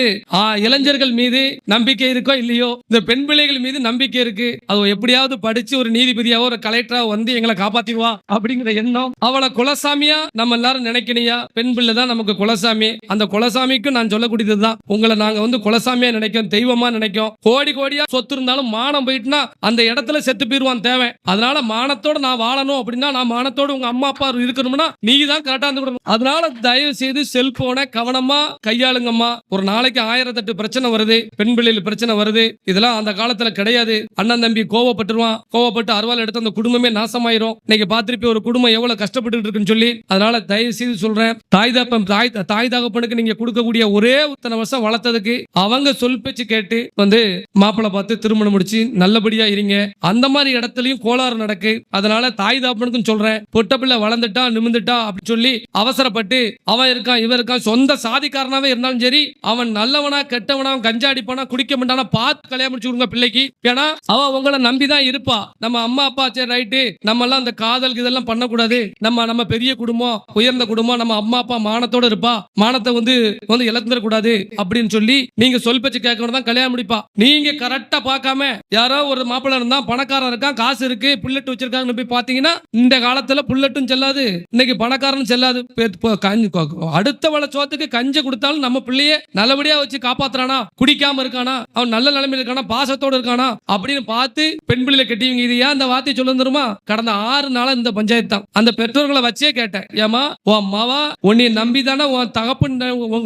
Speaker 1: இளைஞர்கள் மீது நம்பிக்கை இருக்கோ இல்லையோ இந்த பெண் பிள்ளைகள் மீது நம்பிக்கை இருக்கு. அது எப்படியாவது படிச்சு ஒரு நீதிபதியாவோ ஒரு கலெக்டராவோ வந்து எங்களை காப்பாத்திடுவா அப்படிங்கிற எண்ணம். அவளை குலசாமியா நம்ம எல்லாரும் நினைக்கணையா? பெண் பிள்ளை தான் நமக்கு குலசாமி. அந்த குலசாமிக்கும் நான் சொல்லக்கூடியதுதான். உங்களை நாங்க வந்து குலசாமியா நினைக்கும் தெய்வமா நினைக்கும். கோடி கோடியா சொத்து இருந்தாலும் மானம் போயிட்டுனா அந்த இடத்துல செத்து போயிருவான் தேவை அதனால மானத்தோட நான் வாழணும் அப்படின்னா நான் மானத்தோட உங்க அம்மா அப்பா இருக்கணும்னா நீ தான் கரெக்டா இருந்து கொடுக்கணும். அதனால தயவு செய்து செல்போனை கவனமா கையாளுங்கம்மா. ஒரு நாளைக்கு ஆயிரத்தெட்டு பிரச்சனை வருது பெண் பிள்ளைகள் பிரச்சனை வருது. இதெல்லாம் அந்த காலத்துல கிடையாது. அண்ணன் தம்பி கோவப்பட்டுருவான். கோவப்பட்டு அருவாள் எடுத்து அந்த குடும்பமே நாசமாயிரும். இன்னைக்கு பாத்திருப்பி ஒரு குடும்பம் எவ்வளவு கஷ்டப்பட்டு இருக்குன்னு சொல்லி அதனால தயவு செய்து சொல்றேன் தாய் தப்பம் தாய் தாய் தகப்பனுக்கு நீங்க கொடுக்கக்கூடிய ஒரே இத்தனை வருஷம் வளர்த்ததுக்கு அவங்க சொல் பேச்சு கேட்டு வந்து மாப்பிள்ளை பார்த்து திருமணம் முடிச்சு நல்லபடியா இருங்க. அந்த மாதிரி இடத்துலயும் கோளாறு நடக்கு. அதனால தாய் தகப்பனுக்கும் சொல்றேன் பொட்ட பிள்ளை வளர்ந்துட்டா நிமிந்துட்டா அப்படின்னு சொல்லி அவசரப்பட்டு அவன் இருக்கான் இவன் இருக்கான் சொந்த சாதிக்காரனாவே இருந்தாலும் சரி அவன் நல்லவனா கெட்டவனா கஞ்சா அடிப்பானா குடிக்க மாட்டானா பார்த்து கல்யாணம் முடிச்சு கொடுங்க பிள்ளைக்கு. ஏன்னா அவ உங்களை நம்பிதான் இருப்பா. நம்ம அம்மா அப்பா சரி ரைட்டு நம்ம எல்லாம் அந்த காதல் இதெல்லாம் பண்ணக்கூடாது. நம்ம நம்ம பெரிய குடும்பம் உயர்ந்த குடும்பம் நம்ம அம்மா அப்பா மானத்தோட இருப்பா. மானத்தை வந்து வந்து இழந்துட கூடாது அப்படின்னு சொல்லி நீங்க சொல் பேச்சு கேட்கணும் தான் கல்யாணம் முடிப்பா. நீங்க கரெக்டா பார்க்காம யாரோ ஒரு மாப்பிள்ளை இருந்தா பணக்காரன் இருக்கான் காசு இருக்கு புல்லட் வச்சிருக்காங்கன்னு போய் பாத்தீங்கன்னா இந்த காலத்துல புல்லட்டும் செல்லாது. இன்னைக்கு பணக்காரன் செல்லாது. பே- அடுத்த வள சோத்துக்கு கஞ்ச கொடுத்தாலும் நம்ம பிள்ளைய நல்லபடியா வச்சு காப்பாத்துறானா? குடிக்காம இருக்கானா? அவன் நல்ல நிலைமையில இருக்கானா? பாசத்தோட இருக்கானா? அப்படின்னு பார்த்து பெண் பிள்ளையில கட்டிவிங்க இது ஏன் அந்த வார்த்தையை சொல்ல தருமா கடந்த ஆறு நாளா இந்த பஞ்சாயத்து தான். அந்த பெற்றோர்களை வச்சே கேட்டேன். ஏமா உன் மாவா உன்னை நம்பி தானே உன் தகப்பன்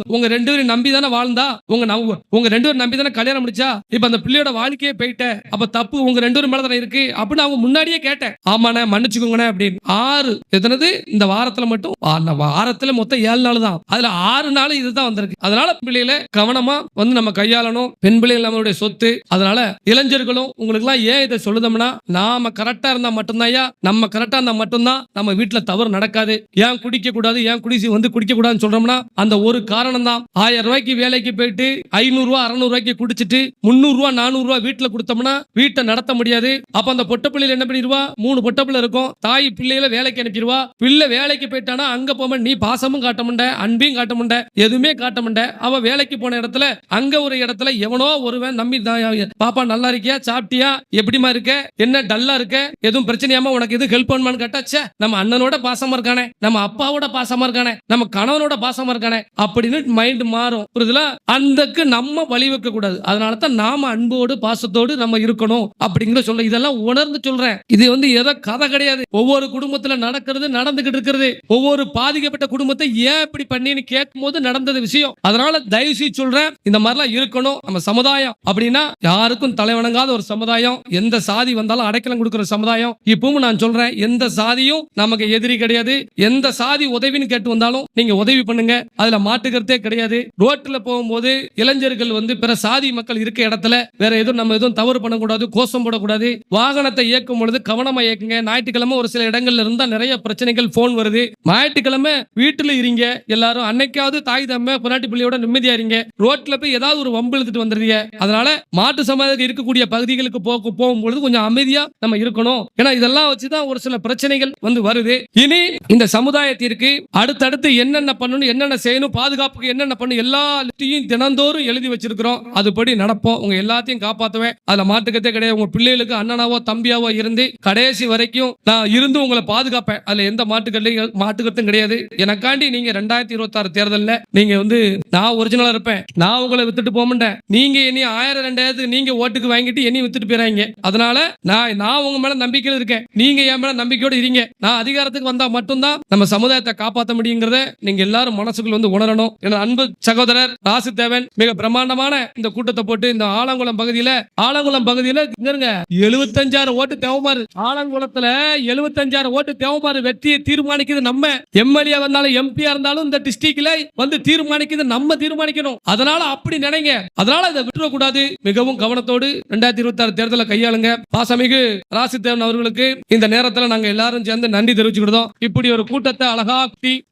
Speaker 1: உங்க- ரெண்டு பேரும் நம்பி தானே வாழ்ந்தா? உங்க உங்க ரெண்டு பேரும் நம்பி தானே கல்யாணம் முடிச்சா? இப்ப அந்த பிள்ளையோட வாழ்க்கையே போயிட்ட. அப்ப தப்பு உங்க ரெண்டு பேரும் மேல தானே இருக்கு? அப்படின்னு அவங்க முன்னாடியே கேட்டேன். ஆமாண்ணே மன்னிச்சுக்கோங்கண்ணே அப்படின்னு. ஆறு எத்தனது? இந்த வாரத்துல மட்டும். வாரத்துல மொத்தம் ஏழு நாள் தான். அதுல ஆறு நாள் இதுதான் வந்திருக்கு. அதனால பிள்ளைகளை கவனமா வந்து நம்ம கையாளணும். பெண் பிள்ளைகள் நம்மளுடைய சொத்து. அதனால இளைஞர்களும் உங்களுக்கு எல்லாம் ஏன் இதை சொல்லுதோம்னா நாம கரெக்டா இருந்தா மட்டும்தான் நம்ம கரெக்டா இருந்தா மட்டும்தான் நம்ம வீட்டுல தவறு நடக்காது. ஏன் குடிக்க கூடாது ஏன் குடிசி வந்து குடிக்க கூடாதுன்னு சொல்றோம்னா அந்த ஒரு காரணம் தான் ஆயிரம் ரூபாய்க்கு வேலைக்கு போயிட்டு ஐநூறு ரூபாய் அறுநூறு ரூபாய்க்கு குடிச்சிட்டு முந்நூறு ரூபாய் நானூறு ரூபாய் வீட்டுல கொடுத்தோம்னா வீட்டை நடத்த முடியாது. அப்ப அந்த பொட்ட பிள்ளைல என்ன பண்ணிடுவா? மூணு பொட்ட பிள்ளை இருக்கும். தாய் பிள்ளையில வேலைக்கு அனுப்பிடுவா. பிள்ளை வேலைக்கு போயிட்டானா அங்க போம நீ பாசமும் காட்ட மாட்ட அன்பையும் காட்ட மாட்ட எதுவுமே காட்ட மாட்ட அவ வேலைக்கு போன இடத்துல அங்க ஒரு இடத்துல எவனோ ஒருவன் நம்பி பாப்பா நல்லா இருக்கியா? சாப்பிட்டியா? எப்படிமா இருக்க? என்ன டல்லா இருக்க? எதுவும் பிரச்சனையாம உனக்கு எதுவும் ஹெல்ப் பண்ணுமான்னு கேட்டா நம்ம அண்ணனோட பாசமா இருக்கானே. நம்ம அப்பாவோட பாசமா இருக்கானே நம்ம கணவனோட பாசமா இருக்கானே அப்படின்னு மைண்ட் மாறும். புரியுதுல? அந்தக்கு நம்ம வழி வைக்க கூடாது. அதனால தான் நாம அன்போடு பாசத்தோடு நம்ம இருக்கணும் அப்படிங்கிற சொல்ல இதெல்லாம் உணர்ந்து சொல்றேன். இது வந்து ஏதோ கதை கிடையாது. ஒவ்வொரு குடும்பத்துல நடக்கிறது நடந்துகிட்டு இருக்கிறது. ஒவ்வொரு பாதிக்கப்பட்ட குடும்பத்தை ஏன் இப்படி பண்ணின்னு கேட்கும் போது நடந்தது விஷயம். அதனால தயவு செய்து சொல்றேன் இந்த மாதிரிலாம் இருக்கணும். நம்ம சமுதாயம் அப்படின்னா யாருக்கும் தலைவணங்காத ஒரு சமுதாயம். எந்த சாதி வந்தாலும் அடைக்கலம் கொடுக்கிற சமுதாயம். இப்பவும் நான் சொல்றேன் எந்த சாதியும் நமக்கு எதிரி கிடையாது. எந்த சாதி உதவின்னு கேட்டு வந்தாலும் நீங்க உதவி பண்ணுங்க. அதுல மாட்டுக்கிறதே கிடையாது. ரோட்ல போகும்போது இளைஞர்கள் வந்து பிற சாதி மக்கள் இருக்க இடத்துல வேற எதுவும் நம்ம எதுவும் தவறு பண்ணக்கூடாது கோஷம் போடக்கூடாது. வாகனத்தை இயக்கும் பொழுது கவனமா இயக்குங்க. ஞாயிற்றுக்கிழமை ஒரு சில இடங்கள்ல இருந்தா நிறைய பிரச்சனைகள் போன் வருது. ஞாயிற்றுக்கிழமை வீட்டுல இருங்க. எல்லாரும் அன்னைக்காவது தாய் தம்ம பொன்னாட்டி பிள்ளையோட நிம்மதியா இருங்க. ரோட்ல போய் ஏதாவது ஒரு வம்பு இழுத்துட்டு வந்துடுறீங்க. அதனால மாட்டு சமுதாயத்துக்கு இருக்கக்கூடிய பகுதிகளுக்கு போக போகும்பொழுது கொஞ்சம் அமைதியா நம்ம இருக்கணும். ஏன்னா இதெல்லாம் வச்சுதான் ஒரு சில பிரச்சனைகள் வந்து வருது. இனி இந்த சமுதாயத்திற்கு அடுத்தடுத்து என்னென்ன பண்ணணும் என்னென்ன செய்யணும் பாதுகாப்புக்கு என்னென்ன பண்ணணும் எல்லா லிஸ்டையும் தினந்தோறும் எழுதி வச்சிருக்கிறோம். அதுபடி நடப்போம். உங்க எல்லாத்தையும் காப்பாத்துவேன். அதுல மாட்டுக்கத்தே கிடையாது. உங்க பிள்ளைகளுக்கு அண்ணனாவோ தம்பியாவோ இருந்து கடைசி வரைக்கும் நான் இருந்து உங்களை பாதுகாப்பேன். அதுல எந்த மாட்டுக்கல்லையும் மாட்டுக்கத்தும் கிடையாது. எனக்காண்டி நீங்க ரெண்டாயிரத்தி இருபத்தி ஆறு தேர்தலில் நீங்க வந்து நான் ஒரிஜினலா இருப்பேன். நான் உங்களை வித்துட்டு போக மாட்டேன். நீங்க இனி ஆயிரம் ரெண்டாயிரத்துக்கு நீங்க ஓட்டுக்கு வாங்கிட்டு என்னையும் வித்துட்டு போயிறாங்க. அதனால நான் நான் உங்க மேல நம்பிக்கையில் இருக்கேன். நீங்க என் மேல நம்பிக்கையோட இருங்க. நான் அதிகாரத்துக்கு வந்தா மட்டும்தான் நம்ம சமுதாயத்தை காப்பாற்ற முடியுங்கிறத நீங்க எல்லாரும் மனசுக்குள்ள வந்து உணரணும். எனது அன்பு சகோதரர் ராசுதேவன் மிக பிரம்மாண்டமான இந்த கூட்டத்தை போட்டு இந்த ஆலங்குளம் பகுதியில ஆலங்குளம் பகுதியில இருங்க எழுபத்தஞ்சாயிரம் ஓட்டு தேவமாறு. ஆலங்குளத்துல எழுபத்தஞ்சாயிரம் ஓட்டு தேவமாறு வெற்றியை தீர்மானிக்குது நம்ம. எம்எல்ஏ வந்தாலும் எம்பியா இருந்தாலும் இந்த டிஸ்ட்ரிக்ட்ல வந்து தீர்மானிக்குது நம்ம தீர்மானிக்கணும். அதனால அப்படி நினைங்க. அதனால இதை விட்டுறக்கூடாது. மிகவும் கவனத்தோடு ரெண்டாயிரத்தி இருபத்தி ஆறு தேர்தலை கையாளுங்க. பாசமிகு ராசிதேவன் அவர்களுக்கு இந்த நேரத்துல நாங்க எல்லாரும் சேர்ந்து நன்றி தெரிவிச்சுக்கிட்டோம் இப்படி ஒரு கூட்டத்தை அழகா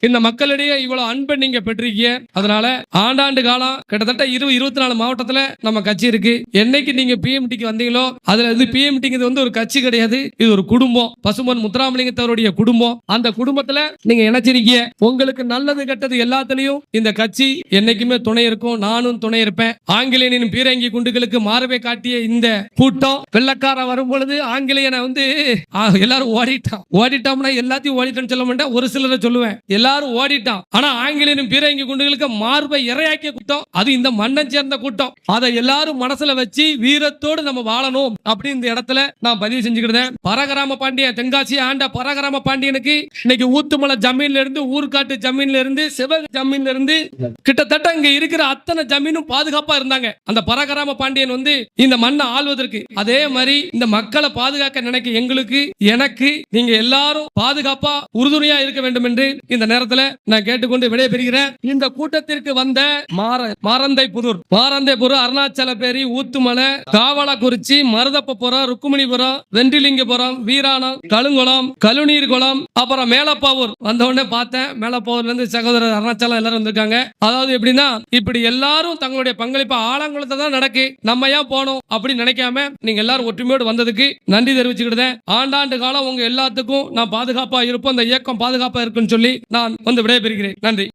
Speaker 1: இந்த மக்களிடையே இவ்வளவு அன்பை நீங்க பெற்றிருக்கீங்க. அதனால ஆண்டாண்டு காலம் கிட்டத்தட்ட இருபது இருபத்தி நாலு மாவட்டத்துல நம்ம கட்சி இருக்கு. என்னைக்கு நீங்க பிஎம்டிக்கு வந்தீங்களோ அதுல வந்து பிஎம்டிங்கிறது வந்து ஒரு கட்சி கிடையாது. இது ஒரு குடும்பம். பசுமன் முத்துராமலிங்கத்தவருடைய குடும்பம். அந்த குடும்பத்துல நீங்க இணைச்சிருக்கீங்க. உங்களுக்கு நல்லது கெட்டது எல்லாத்துலயும் இந்த கட்சி என்னைக்குமே துணை இருக்கும். நானும் துணை இருப்பேன். ஆங்கிலேயனின் பீரங்கி குண்டுகளுக்கு மார்பை காட்டிய இந்த கூட்டம் வெள்ளக்காரன் வரும் பொழுது ஆங்கிலேயனை வந்து எல்லாரும் ஓடிட்டான். ஓடிட்டோம்னா எல்லாத்தையும் ஓடிட்டோம்னு சொல்ல மாட்டேன். ஒரு சிலரை சொல்லுவேன். எல்லாரும் ஓடிட்டான். ஆனா ஆங்கிலேயனின் பீரங்கி குண்டுகளுக்கு மார்பை இரையாக்கிய கூட்டம் அது இந்த மண்ணை சேர்ந்த கூட்டம். அதை எல்லாரும் மனசுல வச்சு வீரத்தோடு நம்ம வாழணும் அப்படின்னு இந்த இடத்துல நான் பதிவு செஞ்சுக்கிட்டேன். பரகராம பாண்டியன் தென்காசி ஆண்ட பரகராம பாண்டியனுக்கு இன்னைக்கு ஊத்துமலை ஜமீன்ல இருந்து ஊர்காட்டு ஜமீன்ல இருந்து சிவ ஜமீன்ல இருந்து கிட்டத்தட்ட இங்க இருக்கிற அத்தனை ஜமீனும் பாதுகாப்பா இருந்தாங்க. அந்த பரகராம பாண்டியன் வந்து இந்த மண்ணை ஆள்வதற்கு. அதே மாதிரி இந்த மக்களை பாதுகாக்க நினைக்க எங்களுக்கு எனக்கு நீங்க எல்லாரும் பாதுகாப்பா உறுதுணையா இருக்க வேண்டும் என்று இந்த நேரத்துல நான் கேட்டுக்கொண்டு விடைபெறுகிறேன். இந்த கூட்டத்திற்கு வந்த மாற மாரந்தை புதூர். மாரந்தை புதூர் அருணாச்சலபேரி ஊத்துமலை காவலக்குறிச்சி மருதப்பபுரம் ருக்குமணிபுரம் வென்றிலிங்கபுரம் வீராணம் கழுங்குளம் கழுநீர் குளம் அப்புறம் மேலப்பாவூர். வந்த உடனே பார்த்தேன் மேலப்பாவூர்ல இருந்து சகோதரர் அருணாச்சலம் எல்லாரும் வந்திருக்காங்க. அதாவது எப்படின்னா இப்படி எல்லாரும் தங்களுடைய பங்களிப்பு ஆலங்குளத்தை தான் நடக்கு. நம்ம ஏன் போனோம் அப்படின்னு நினைக்காம நீங்க எல்லாரும் ஒற்றுமையோடு வந்ததுக்கு நன்றி தெரிவிச்சுக்கிட்டேன் ஆண்டாண்டு காலம் உங்க எல்லாத்துக்கும் நான் பாதுகாப்பா இருப்போம். இந்த இயக்கம் பாதுகாப்பாக இருக்குன்னு சொல்லி நான் வந்து விடைபெறுகிறேன். நன்றி.